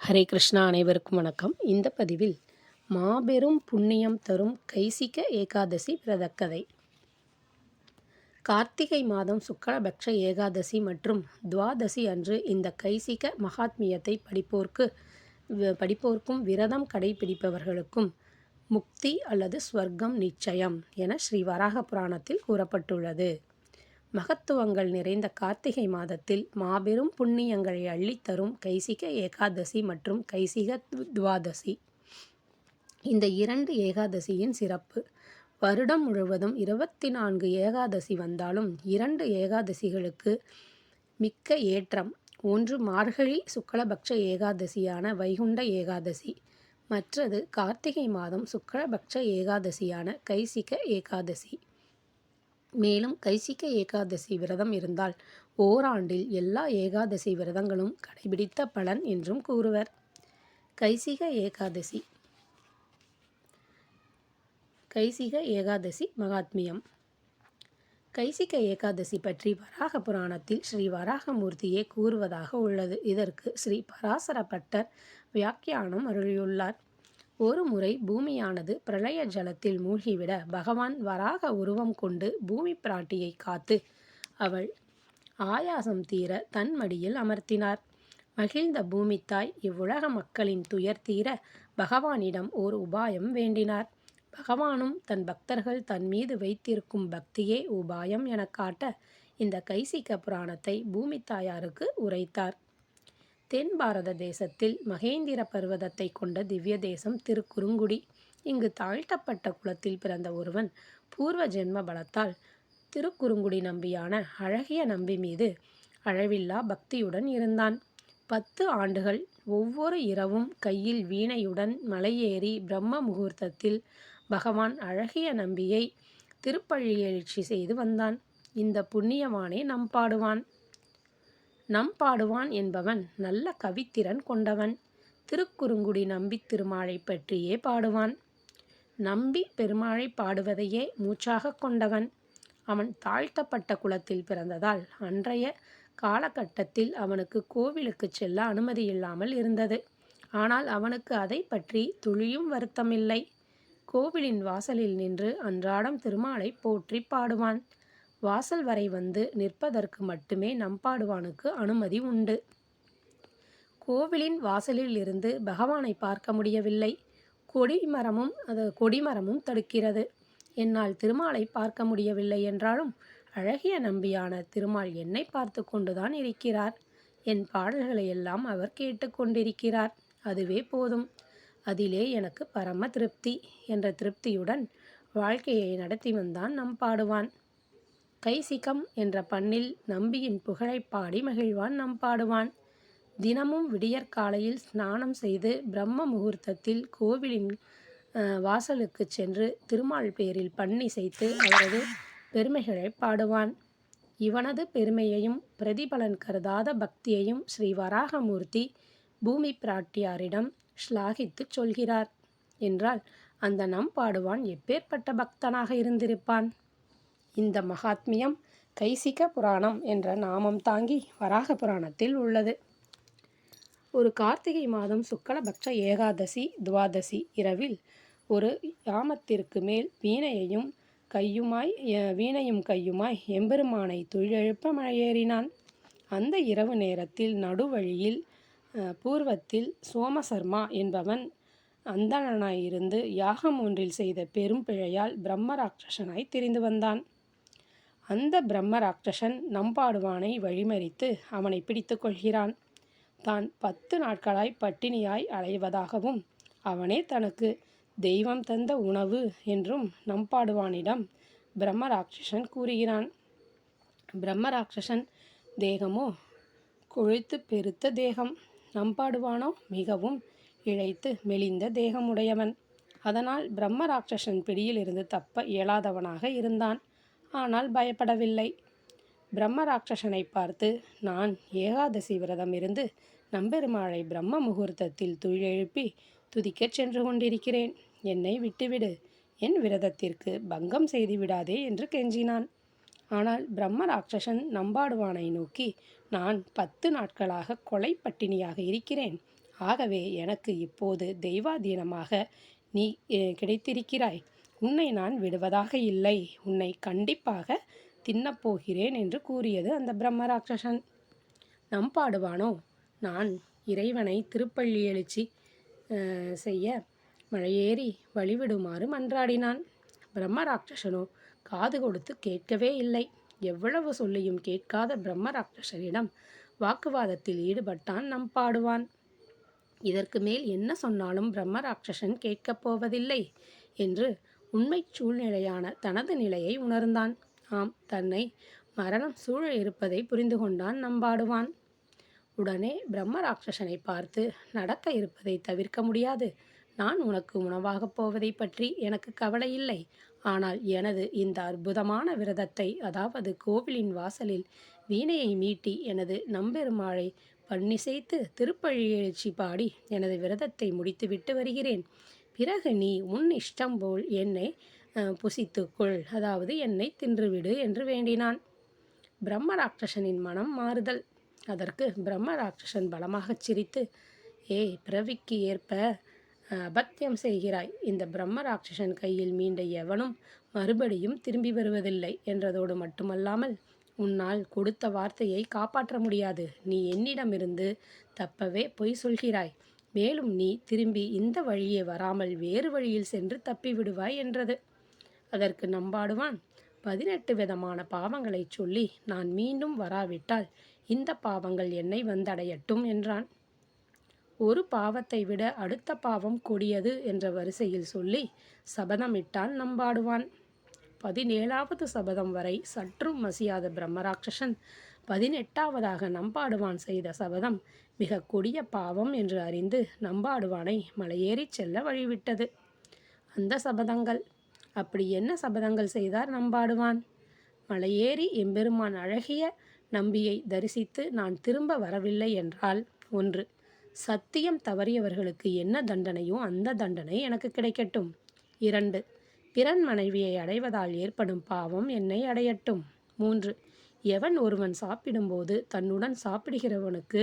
ஹரே கிருஷ்ணா அனைவருக்கும் வணக்கம். இந்த பதிவில் மாபெரும் புண்ணியம் தரும் கைசிக ஏகாதசி விரதக்கதை கார்த்திகை மாதம் சுக்லபக்ஷ ஏகாதசி மற்றும் துவாதசி அன்று இந்த கைசிக மகாத்மியத்தை படிப்போர்க்கு படிப்போர்க்கும் விரதம் கடைபிடிப்பவர்களுக்கும் முக்தி அல்லது ஸ்வர்க்கம் நிச்சயம் என ஸ்ரீ வராக புராணத்தில் கூறப்பட்டுள்ளது. மகத்துவங்கள் நிறைந்த கார்த்திகை மாதத்தில் மாபெரும் புண்ணியங்களை அள்ளித்தரும் கைசிக ஏகாதசி மற்றும் கைசிக துவாதசி. இந்த இரண்டு ஏகாதசியின் சிறப்பு. வருடம் முழுவதும் இருபத்தி நான்கு ஏகாதசி வந்தாலும் இரண்டு ஏகாதசிகளுக்கு மிக்க ஏற்றம். ஒன்று மார்கழி சுக்லபக்ஷ ஏகாதசியான வைகுண்ட ஏகாதசி. மற்றது கார்த்திகை மாதம் சுக்லபக்ஷ ஏகாதசியான கைசிக ஏகாதசி. மேலும் கைசிக்க ஏகாதசி விரதம் இருந்தால் ஓராண்டில் எல்லா ஏகாதசி விரதங்களும் கடைபிடித்த பலன் என்றும் கூறுவர். கைசிக ஏகாதசி. கைசிக ஏகாதசி மகாத்மியம். கைசிக ஏகாதசி பற்றி வராக புராணத்தில் ஸ்ரீ வராகமூர்த்தியே கூறுவதாக உள்ளது. இதற்கு ஸ்ரீ பராசர பட்டர் வியாக்கியானம் அருளியுள்ளார். ஒரு முறை பூமியானது பிரளய ஜலத்தில் மூழ்கிவிட பகவான் வராக உருவம் கொண்டு பூமி பிராட்டியை காத்து அவள் ஆயாசம் தீர தன் மடியில் அமர்த்தினார். மகிழ்ந்த பூமித்தாய் இவ்வுலக மக்களின் துயர் தீர பகவானிடம் ஓர் உபாயம் வேண்டினார். பகவானும் தன் பக்தர்கள் தன் மீது வைத்திருக்கும் பக்தியே உபாயம் என காட்ட இந்த கைசிக்க புராணத்தை பூமித்தாயாருக்கு உரைத்தார். தென் பாரத தேசத்தில் மகேந்திர பர்வதத்தை கொண்ட திவ்ய தேசம் திருக்குறுங்குடி. இங்கு தாழ்த்தப்பட்ட குலத்தில் பிறந்த ஒருவன் பூர்வ ஜென்ம பலத்தால் திருக்குறுங்குடி நம்பியான அழகிய நம்பி மீது அழவில்லா பக்தியுடன் இருந்தான். பத்து ஆண்டுகள் ஒவ்வொரு இரவும் கையில் வீணையுடன் மலையேறி பிரம்ம முகூர்த்தத்தில் பகவான் அழகிய நம்பியை திருப்பள்ளி எழுச்சி செய்து வந்தான். இந்த புண்ணியவானே நம் பாடுவான். நம் பாடுவான் என்பவன் நல்ல கவித்திறன் கொண்டவன். திருக்குறுங்குடி நம்பி திருமாலை பற்றியே பாடுவான். நம்பி பெருமாளை பாடுவதையே மூச்சாக கொண்டவன். அவன் தாழ்த்தப்பட்ட குலத்தில் பிறந்ததால் அன்றைய காலகட்டத்தில் அவனுக்கு கோவிலுக்கு செல்ல அனுமதி இல்லாமல் இருந்தது. ஆனால் அவனுக்கு அதை பற்றி துளியும் வருத்தமில்லை. கோவிலின் வாசலில் நின்று அன்றாடம் திருமாலை போற்றி பாடுவான். வாசல் வரை வந்து நிற்பதற்கு மட்டுமே நம்பாடுவானுக்கு அனுமதி உண்டு. கோவிலின் வாசலில் இருந்து பகவானை பார்க்க முடியவில்லை. கொடிமரமும் அது கொடிமரமும் தடுக்கிறது. என்னால் திருமாலை பார்க்க முடியவில்லை என்றாலும் அழகிய நம்பியான திருமால் என்னை பார்த்து கொண்டுதான் இருக்கிறார். என் பாடல்களை எல்லாம் அவர் கேட்டுக்கொண்டிருக்கிறார் அதுவே போதும். அதிலே எனக்கு பரம திருப்தி என்ற திருப்தியுடன் வாழ்க்கையை நடத்தி வந்தான் நம் பாடுவான். கைசிகம் என்ற பண்ணில் நம்பியின் புகழை பாடி மகிழ்வான் நம் பாடுவான். தினமும் விடியற்காலையில் ஸ்நானம் செய்து பிரம்ம முகூர்த்தத்தில் கோவிலின் வாசலுக்கு சென்று திருமால் பேரில் செய்து அவரது பெருமைகளை பாடுவான். இவனது பெருமையையும் பிரதிபலன் கருதாத பக்தியையும் ஸ்ரீ வராகமூர்த்தி பூமி பிராட்டியாரிடம் ஸ்லாகித்து சொல்கிறார். என்றால் அந்த நம் பாடுவான் எப்பேற்பட்ட பக்தனாக இருந்திருப்பான்? இந்த மகாத்மியம் கைசிக புராணம் என்ற நாமம் தாங்கி வராக புராணத்தில் உள்ளது. ஒரு கார்த்திகை மாதம் சுக்கலபக்ஷ ஏகாதசி துவாதசி இரவில் ஒரு யாமத்திற்கு மேல் வீணையையும் கையுமாய் வீணையும் கையுமாய் எம்பெருமானை தொழிலெழுப்ப மழையேறினான். அந்த இரவு நேரத்தில் நடுவழியில் பூர்வத்தில் சோமசர்மா என்பவன் அந்தணனாயிருந்து யாகம் ஒன்றில் செய்த பெரும் பிழையால் பிரம்மராட்சசனாய் தெரிந்து வந்தான். அந்த பிரம்ம ராட்சசன் நம்பாடுவானை வழிமறித்து அவனை பிடித்து கொள்கிறான். தான் பத்து நாட்களாய் பட்டினியாய் அலைவதாகவும் அவனே தனக்கு தெய்வம் தந்த உணவு என்றும் நம்பாடுவானிடம் பிரம்ம ராட்சசன் கூறுகிறான். பிரம்ம ராட்சசன் தேகமோ? கொழுத்து பெருத்த தேகம். நம்பாடுவானோ? மிகவும் இழைத்து மெலிந்த தேகமுடையவன். அதனால் பிரம்ம ராட்சசன் பிடியிலிருந்து தப்ப இயலாதவனாக இருந்தான். ஆனால் பயப்படவில்லை. பிரம்ம ராட்சசனை பார்த்து நான் ஏகாதசி விரதம் இருந்து நம்பெருமாளை பிரம்ம முகூர்த்தத்தில் துயிலெழுப்பி துதிக்கச் சென்று கொண்டிருக்கிறேன். என்னை விட்டுவிடு. என் விரதத்திற்கு பங்கம் செய்து விடாதே என்று கெஞ்சினான். ஆனால் பிரம்ம ராட்சசன் நம்பாடுவானை நோக்கி நான் பத்து நாட்களாக கொலை பட்டினியாக இருக்கிறேன். ஆகவே எனக்கு இப்போது தெய்வாதீனமாக நீ கிடைத்திருக்கிறாய். உன்னை நான் விடுவதாக இல்லை. உன்னை கண்டிப்பாக தின்னப் போகிறேன் என்று கூறியது அந்த பிரம்ம ராட்சசன் நம்பாடுவானோ நான் இறைவனை திருப்பள்ளி எழுச்சி செய்ய மழையேறி வழிவிடுமாறு மன்றாடினான். பிரம்ம ராட்சசனோ காது கொடுத்து கேட்கவே இல்லை. எவ்வளவு சொல்லியும் கேட்காத பிரம்ம ராட்சசனிடம் வாக்குவாதத்தில் ஈடுபட்டான் நம்பாடுவான் இதற்கு மேல் என்ன சொன்னாலும் பிரம்ம ராட்சசன் கேட்கப் போவதில்லை என்று உண்மைச் சூழ்நிலையான தனது நிலையை உணர்ந்தான். ஆம் தன்னை மரணம் சூழ இருப்பதை புரிந்து கொண்டான் நம்பாடுவான். உடனே பிரம்ம ராட்சசனை பார்த்து நடக்க இருப்பதை தவிர்க்க முடியாது. நான் உனக்கு உணவாகப் போவதை பற்றி எனக்கு கவலை இல்லை. ஆனால் எனது இந்த அற்புதமான விரதத்தை அதாவது கோவிலின் வாசலில் வீணையை மீட்டி எனது நம்பெருமாளை பன்னிசைத்து திருப்பழி எழுச்சி பாடி எனது விரதத்தை முடித்துவிட்டு வருகிறேன். பிறகு நீ உன் இஷ்டம் போல் என்னை புசித்துக்கொள். அதாவது என்னை தின்றுவிடு என்று வேண்டினான். பிரம்ம ராட்சசனின் மனம் மாறுதல். அதற்கு பிரம்ம ராட்சசன் பலமாகச் சிரித்து ஏய் பிறவிக்கு ஏற்ப அபத்தியம் செய்கிறாய். இந்த பிரம்ம ராட்சசன் கையில் மீண்ட எவனும் மறுபடியும் திரும்பி வருவதில்லை என்றதோடு மட்டுமல்லாமல் உன்னால் கொடுத்த வார்த்தையை காப்பாற்ற முடியாது. நீ என்னிடமிருந்து தப்பவே பொய் சொல்கிறாய். மேலும் நீ திரும்பி இந்த வழியே வராமல் வேறு வழியில் சென்று தப்பி விடுவாய் என்றது. அதற்கு நம்பாடுவான். பதினெட்டு விதமான பாவங்களைச் சொல்லி நான் மீண்டும் வராவிட்டால் இந்த பாவங்கள் என்னை வந்தடையட்டும் என்றான். ஒரு பாவத்தை விட அடுத்த பாவம் கொடியது என்ற வரிசையில் சொல்லி சபதமிட்டான் நம்பாடுவான். பதினேழாவது சபதம் வரை சற்றும் மசியாத பிரம்மராட்சசன் பதினெட்டாவதாக நம்பாடுவான் செய்த சபதம் மிக கொடிய பாவம் என்று அறிந்து நம்பாடுவானை மலையேறிச் செல்ல வழிவிட்டது. அந்த சபதங்கள். அப்படி என்ன சபதங்கள் செய்தார் நம்பாடுவான்? மலையேறி எம்பெருமான் அழகிய நம்பியை தரிசித்து நான் திரும்ப வரவில்லை என்றால் ஒன்று சத்தியம் தவறியவர்களுக்கு என்ன தண்டனையோ அந்த தண்டனை எனக்கு கிடைக்கட்டும். இரண்டு பிறன் மனைவியை அடைவதால் ஏற்படும் பாவம் என்னை அடையட்டும். மூன்று. எவன் ஒருவன் சாப்பிடும்போது தன்னுடன் சாப்பிடுகிறவனுக்கு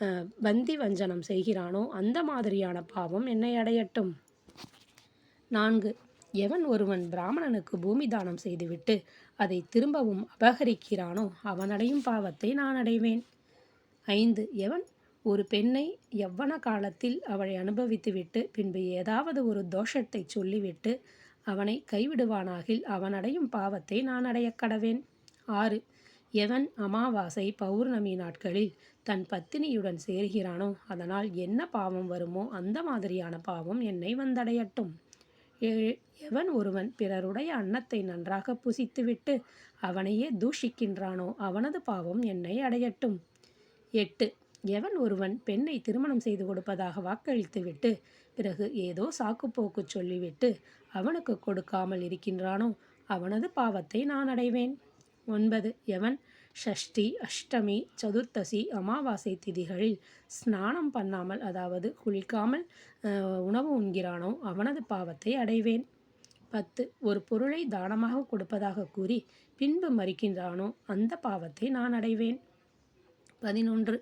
அஹ், பந்தி வஞ்சனம் செய்கிறானோ அந்த மாதிரியான பாவம் என்னை அடையட்டும். நான்கு. எவன் ஒருவன் பிராமணனுக்கு பூமி தானம் செய்துவிட்டு அதை திரும்பவும் அபகரிக்கிறானோ அவனடையும் பாவத்தை நான் அடைவேன். ஐந்து. எவன் ஒரு பெண்ணை எவ்வன காலத்தில் அவளை அனுபவித்துவிட்டு பின்பு ஏதாவது ஒரு தோஷத்தை சொல்லிவிட்டு அவனை கைவிடுவானாகில் அவன் அடையும் பாவத்தை நான் அடையக்கடவேன் ஆறு. எவன் அமாவாசை பௌர்ணமி நாட்களில் தன் பத்தினியுடன் சேர்கிறானோ அதனால் என்ன பாவம் வருமோ அந்த மாதிரியான பாவம் என்னை வந்தடையட்டும். ஏழு. எவன் ஒருவன் பிறருடைய அன்னத்தை நன்றாக புசித்துவிட்டு அவனையே தூஷிக்கின்றானோ அவனது பாவம் என்னை அடையட்டும். எட்டு. எவன் ஒருவன் பெண்ணை திருமணம் செய்து கொடுப்பதாக வாக்களித்துவிட்டு பிறகு ஏதோ சாக்குப்போக்கு சொல்லிவிட்டு அவனுக்கு கொடுக்காமல் இருக்கின்றானோ அவனது பாவத்தை நான் அடைவேன். ஒன்பது எவன் ஷஷ்டி அஷ்டமி சதுர்த்தசி அமாவாசை திதிகளில் ஸ்நானம் பண்ணாமல் அதாவது குளிக்காமல் உணவு உண்கிறானோ அவனது பாவத்தை அடைவேன். பத்து ஒரு பொருளை தானமாக கொடுப்பதாக கூறி பின்பு மறிக்கின்றானோ அந்த பாவத்தை நான் அடைவேன். பதினொன்று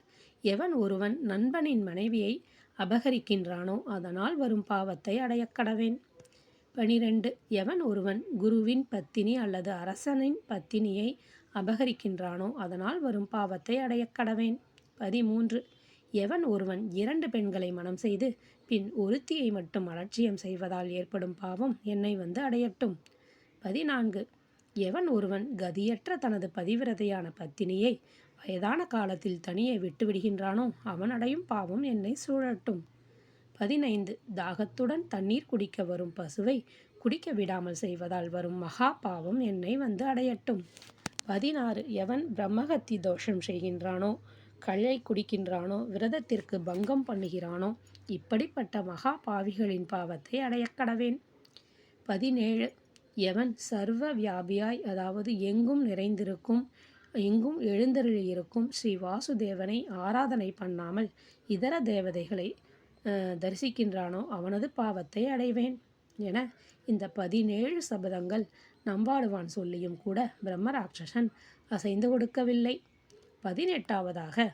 எவன் ஒருவன் நண்பனின் மனைவியை அபகரிக்கின்றானோ அதனால் வரும் பாவத்தை அடைய கடவேன். பனிரெண்டு எவன் ஒருவன் குருவின் பத்தினி அல்லது அரசனின் பத்தினியை அபகரிக்கின்றானோ அதனால் வரும் பாவத்தை அடையக்கடவேன் பதிமூன்று எவன் ஒருவன் இரண்டு பெண்களை மனம் செய்து பின் ஒருத்தியை மட்டும் அலட்சியம் செய்வதால் ஏற்படும் பாவம் என்னை வந்து அடையட்டும். பதினான்கு எவன் ஒருவன் கதியற்ற தனது பதிவிரதையான பத்தினியை வயதான காலத்தில் தனியே விட்டுவிடுகின்றானோ? அவன் அடையும் பாவம் என்னை சூழட்டும். பதினைந்து. தாகத்துடன் தண்ணீர் குடிக்க வரும் பசுவை குடிக்க விடாமல் செய்வதால் வரும் மகா பாவம் என்னை வந்து அடையட்டும். பதினாறு. எவன் பிரம்மகத்தி தோஷம் செய்கின்றானோ? கள்ளை குடிக்கின்றானோ? விரதத்திற்கு பங்கம் பண்ணுகிறானோ? இப்படிப்பட்ட மகா பாவிகளின் பாவத்தை அடைய கடவேன். பதினேழு. எவன் சர்வ வியாபியாய் அதாவது எங்கும் நிறைந்திருக்கும் எங்கும் எழுந்தருளியிருக்கும் ஸ்ரீ வாசுதேவனை ஆராதனை பண்ணாமல் இதர தேவதைகளை தரிசிக்கின்றானோ அவனது பாவத்தை அடைவேன் என இந்த பதினேழு சபதங்கள் நம்பாடுவான் சொல்லியும் கூட பிரம்மராட்சசன் அசைந்து கொடுக்கவில்லை. பதினெட்டாவதாக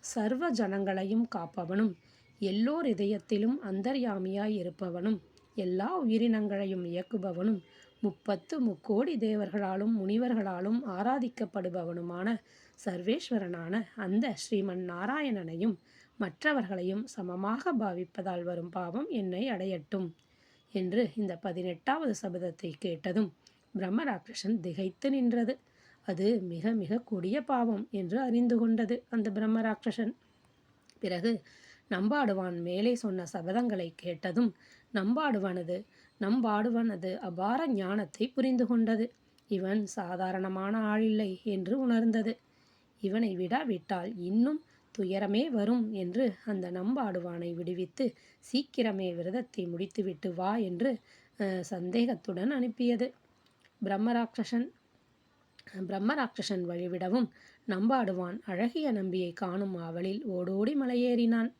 சர்வ ஜனங்களையும் காப்பவனும் எல்லோர் இதயத்திலும் அந்தர்யாமியாய் இருப்பவனும் எல்லா உயிரினங்களையும் இயக்குபவனும் முப்பத்து முக்கோடி தேவர்களாலும் முனிவர்களாலும் ஆராதிக்கப்படுபவனுமான சர்வேஸ்வரனான அந்த ஸ்ரீமன் நாராயணனையும் மற்றவர்களையும் சமமாக பாவிப்பதால் வரும் பாவம் என்னை அடையட்டும் என்று இந்த பதினெட்டாவது சபதத்தை கேட்டதும் பிரம்மராட்சசன் திகைத்து நின்றது. அது மிக மிக கொடிய பாவம் என்று அறிந்து கொண்டது அந்த பிரம்மராட்சசன் பிறகு நம்பாடுவான் மேலே சொன்ன சபதங்களை கேட்டதும் நம்பாடுவானது நம்பாடுவனது அபார ஞானத்தை புரிந்து கொண்டது இவன் சாதாரணமான ஆளில்லை என்று உணர்ந்தது. இவனை விடாவிட்டால் இன்னும் துயரமே வரும் என்று அந்த நம்பாடுவானை விடுவித்து சீக்கிரமே விரதத்தை முடித்துவிட்டு வா என்று சந்தேகத்துடன் அனுப்பியது. பிரம்மராட்சசன் பிரம்மராட்சசன் வழிவிடவும் நம்பாடுவான் அழகிய நம்பியை காணும் ஆவலில் ஓடோடி மலையேறினான்.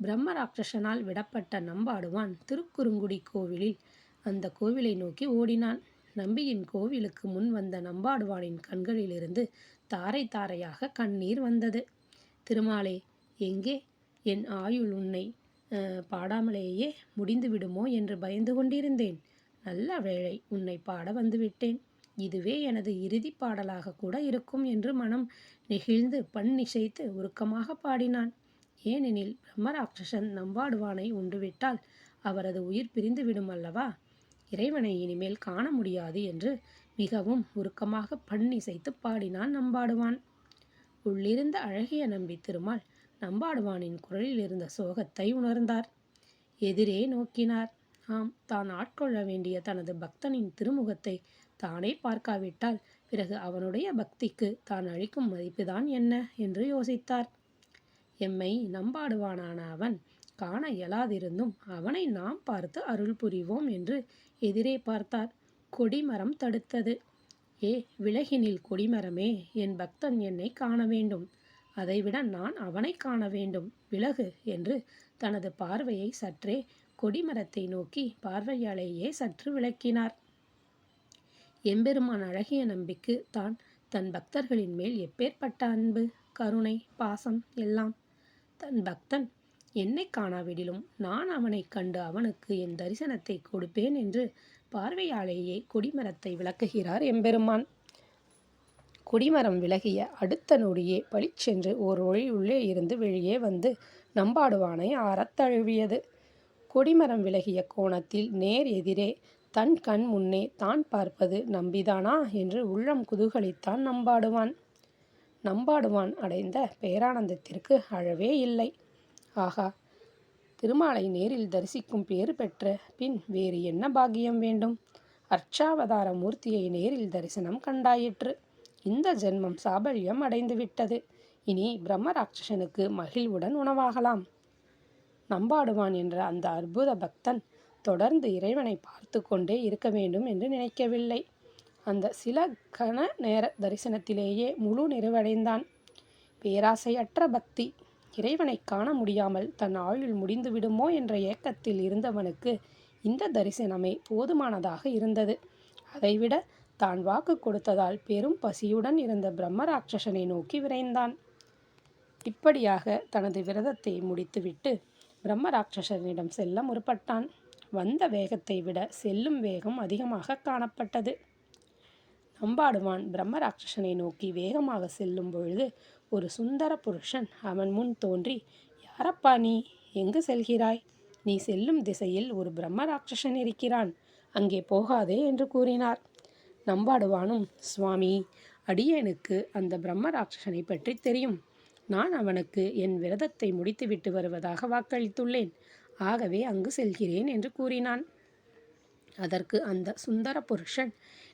பிரம்மராட்சசனால் விடப்பட்ட நம்பாடுவான் திருக்குறுங்குடி கோவிலில். அந்த கோவிலை நோக்கி ஓடினான். நம்பியின் கோவிலுக்கு முன் வந்த நம்பாடுவானின் கண்களிலிருந்து தாரை தாரையாக கண்ணீர் வந்தது. திருமாலே எங்கே? என் ஆயுள் உன்னை பாடாமலேயே முடிந்து விடுமோ என்று பயந்து கொண்டிருந்தேன். நல்ல வேளை உன்னை பாட வந்துவிட்டேன். இதுவே எனது இறுதி பாடலாக கூட இருக்கும் என்று மனம் நெகிழ்ந்து பண் இசைத்து உருக்கமாக பாடினான். ஏனெனில் பிரம்மராட்சசன் நம்பாடுவானை உண்டுவிட்டால் அவரது உயிர் பிரிந்து விடும் அல்லவா? இறைவனை இனிமேல் காண முடியாது என்று மிகவும் உருக்கமாக பண்ணிசைத்து பாடினான் நம்பாடுவான். உள்ளிருந்த அழகிய நம்பி திருமால் நம்பாடுவானின் குரலில் இருந்த சோகத்தை உணர்ந்தார். எதிரே நோக்கினார். ஆம் தான் ஆட்கொள்ள வேண்டிய தனது பக்தனின் திருமுகத்தை தானே பார்க்காவிட்டால் பிறகு அவனுடைய பக்திக்கு தான் அளிக்கும் மதிப்புதான் என்ன? என்று யோசித்தார். எம்மை நம்பாடுவானான அவன். காண இயலாதிருந்தும் அவனை நாம் பார்த்து அருள் புரிவோம் என்று எதிரே பார்த்தார். கொடிமரம் தடுத்தது. ஏ விலகினில் கொடிமரமே என் பக்தன் என்னை காண வேண்டும். அதைவிட நான் அவனை காண வேண்டும். விலகு என்று தனது பார்வையை சற்றே கொடிமரத்தை நோக்கி பார்வையாலேயே சற்று விளக்கினார். எம்பெருமான் அழகிய நம்பிக்கு தான் தன் பக்தர்களின் மேல் எப்பேற்பட்ட அன்பு கருணை பாசம் எல்லாம் தன் பக்தன் என்னை காணாவிடிலும் நான் அவனைக் கண்டு அவனுக்கு என் தரிசனத்தை கொடுப்பேன் என்று பார்வையாலேயே கொடிமரத்தை விளக்குகிறார் எம்பெருமான். கொடிமரம் விலகிய அடுத்த நொடியே பளிச்சென்று ஓர் ஒளி உள்ளே இருந்து வெளியே வந்து நம்பாடுவானை அறத்தழுவியது கொடிமரம் விலகிய கோணத்தில் நேர் எதிரே தன் கண் முன்னே தான் பார்ப்பது நம்பிதானா என்று உள்ளம் குதூகலித்தான் நம்பாடுவான். நம்பாடுவான் அடைந்த பேரானந்தத்திற்கு அழவே இல்லை. ஆகா திருமாலை நேரில் தரிசிக்கும் பேறு பெற்ற பின் வேறு என்ன பாக்கியம் வேண்டும்? அர்ச்சாவதார மூர்த்தியை நேரில் தரிசனம் கண்டாயிற்று. இந்த ஜென்மம் சாபல்யம் அடைந்து விட்டது. இனி பிரம்மராட்சசனுக்கு மகிழ்வுடன் உணவாகலாம். நம்பாடுவான் என்ற அந்த அற்புத பக்தன் தொடர்ந்து இறைவனை பார்த்து கொண்டே இருக்க வேண்டும் என்று நினைக்கவில்லை. அந்த சில கண நேர தரிசனத்திலேயே முழு நிறைவடைந்தான். பேராசையற்ற பக்தி. இறைவனை காண முடியாமல் தன் ஆயுள் முடிந்து விடுமோ என்ற ஏக்கத்தில் இருந்தவனுக்கு இந்த தரிசனமே போதுமானதாக இருந்தது. அதைவிட தான் வாக்கு கொடுத்ததால் பெரும் பசியுடன் இருந்த பிரம்மராட்சசனை நோக்கி விரைந்தான். இப்படியாக தனது விரதத்தை முடித்துவிட்டு பிரம்மராட்சசனிடம் செல்ல முற்பட்டான். வந்த வேகத்தை விட செல்லும் வேகம் அதிகமாக காணப்பட்டது. நம்பாடுவான் பிரம்மராட்சசனை நோக்கி வேகமாக செல்லும் பொழுது ஒரு சுந்தர புருஷன் அவன் முன் தோன்றி யாரப்பா நீ? எங்கு செல்கிறாய்? நீ செல்லும் திசையில் ஒரு பிரம்மராட்சசன் இருக்கிறான். அங்கே போகாதே என்று கூறினார். நம்பாடுவானும் சுவாமி அடியேனுக்கு அந்த பிரம்மராட்சசனை பற்றி தெரியும். நான் அவனுக்கு என் விரதத்தை முடித்துவிட்டு வருவதாக வாக்களித்துள்ளேன். ஆகவே அங்கு செல்கிறேன் என்று கூறினான். அதற்கு அந்த சுந்தர புருஷன்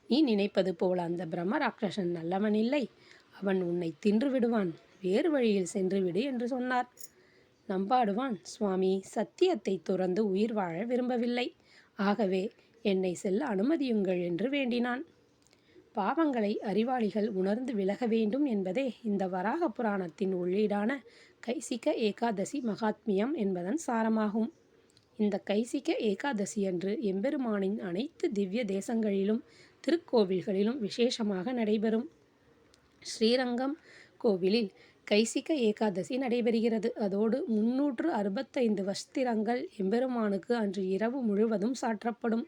நீ நினைப்பது போல அந்த பிரம்மராட்சசன் நல்லவன் இல்லை. அவன் உன்னை தின்று விடுவான் வேறு வழியில் சென்று விடு என்று சொன்னார். நம்பாடுவான் சுவாமி சத்தியத்தை துறந்து உயிர் வாழ விரும்பவில்லை. ஆகவே என்னை செல்ல அனுமதியுங்கள் என்று வேண்டினான். பாவங்களை அறிவாளிகள் உணர்ந்து விலக வேண்டும் என்பதே இந்த வராக புராணத்தின் உள்ளீடான கைசிக ஏகாதசி மகாத்மியம் என்பதன் சாரமாகும். இந்த கைசிக ஏகாதசி அன்று எம்பெருமானின் அனைத்து திவ்ய தேசங்களிலும் திருக்கோவில்களிலும் விசேஷமாக நடைபெறும். ஸ்ரீரங்கம் கோவிலில் கைசிக்க ஏகாதசி நடைபெறுகிறது. அதோடு முன்னூற்று அறுபத்தைந்து வஸ்திரங்கள் எம்பெருமானுக்கு அன்று இரவு முழுவதும் சாற்றப்படும்.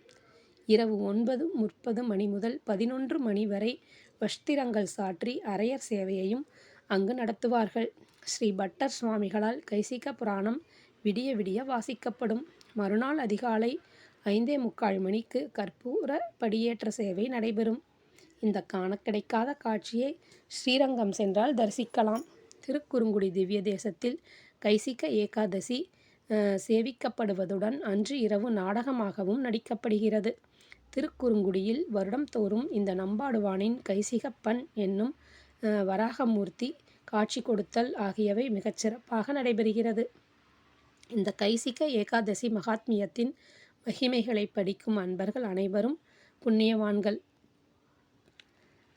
இரவு ஒன்பது முப்பது மணி முதல் பதினொன்று மணி வரை வஸ்திரங்கள் சாற்றி அரையர் சேவையையும் அங்கு நடத்துவார்கள். ஸ்ரீ பட்டர் சுவாமிகளால் கைசிக்க புராணம் விடிய விடிய வாசிக்கப்படும். மறுநாள் அதிகாலை ஐந்தே முக்கால் மணிக்கு கற்பூர படியேற்ற சேவை நடைபெறும். இந்த காண கிடைக்காத காட்சியை ஸ்ரீரங்கம் சென்றால் தரிசிக்கலாம். திருக்குறுங்குடி திவ்ய தேசத்தில் கைசிக்க ஏகாதசி சேவிக்கப்படுவதுடன் அன்று இரவு நாடகமாகவும் நடிக்கப்படுகிறது. திருக்குறுங்குடியில் வருடம்தோறும் இந்த நம்பாடுவானின் கைசிகப்பன் என்னும் வராகமூர்த்தி காட்சி கொடுத்தல் ஆகியவை மிகச்சிறப்பாக நடைபெறுகிறது. இந்த கைசிக்க ஏகாதசி மகாத்மியத்தின் மகிமைகளை படிக்கும் அன்பர்கள் அனைவரும் புண்ணியவான்கள்.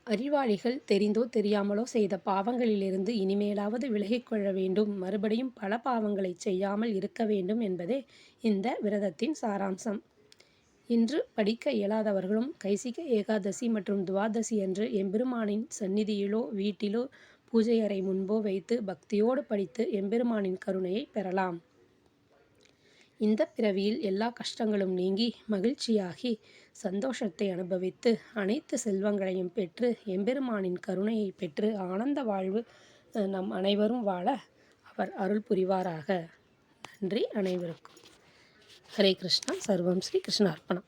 அறிவாளிகள் தெரிந்தோ தெரியாமலோ செய்த பாவங்களிலிருந்து இனிமேலாவது விலகிக்கொள்ள வேண்டும். மறுபடியும் பல பாவங்களை செய்யாமல் இருக்க வேண்டும் என்பதே இந்த விரதத்தின் சாராம்சம். இன்று படிக்க இயலாதவர்களும் கைசிக ஏகாதசி மற்றும் துவாதசி அன்று எம்பெருமானின் சந்நிதியிலோ வீட்டிலோ பூஜை அறை முன்போ வைத்து பக்தியோடு படித்து எம்பெருமானின் கருணையை பெறலாம். இந்த பிறவியில் எல்லா கஷ்டங்களும் நீங்கி மகிழ்ச்சியாகி சந்தோஷத்தை அனுபவித்து அனைத்து செல்வங்களையும் பெற்று எம்பெருமானின் கருணையை பெற்று ஆனந்த வாழ்வு நம் அனைவரும் வாழ அவர் அருள் புரிவாராக. நன்றி அனைவருக்கும். ஹரே கிருஷ்ணா. சர்வம் ஸ்ரீ கிருஷ்ண அர்ப்பணம்